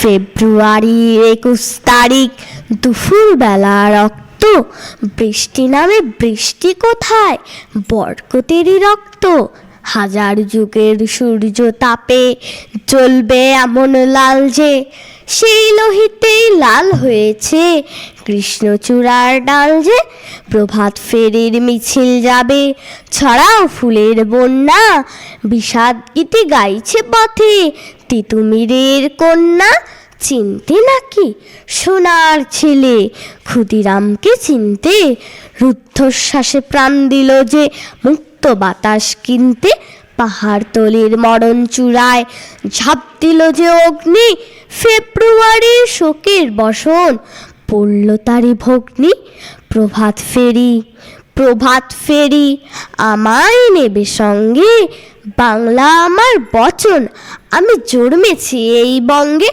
ফেব্রুয়ারির একুশ তারিখ দুপুরবেলা রক্ত। বৃষ্টি নামে বৃষ্টি কোথায়? বরকতেরই রক্ত। হাজার যুগের সূর্য তাপে চলবে এমন লাল যে সেই লোহিতেই লাল হয়েছে। কৃষ্ণচূড়ার ডাল যে প্রভাত ফেরির মিছিল যাবে, ছড়াও ফুলের বন্যা, বিষাদ গীতি গাইছে পথে, তিতুমিরের কন্যা চিনতে নাকি সোনার ছেলে? ক্ষুদিরামকে চিনতে রুদ্ধশ্বাসে প্রাণ দিল যে মুক্ত বাতাস কিনতে পাহাড় তলির মরণ চূড়ায় ঝাঁপ দিল যে অগ্নি ফেব্রুয়ারির শোকের বসন। পড়ল তারি ভগ্নি, প্রভাত ফেরি প্রভাত ফেরি, আমায় নেবে সঙ্গে। বাংলা আমার বচন, আমি জন্মেছি এই বঙ্গে।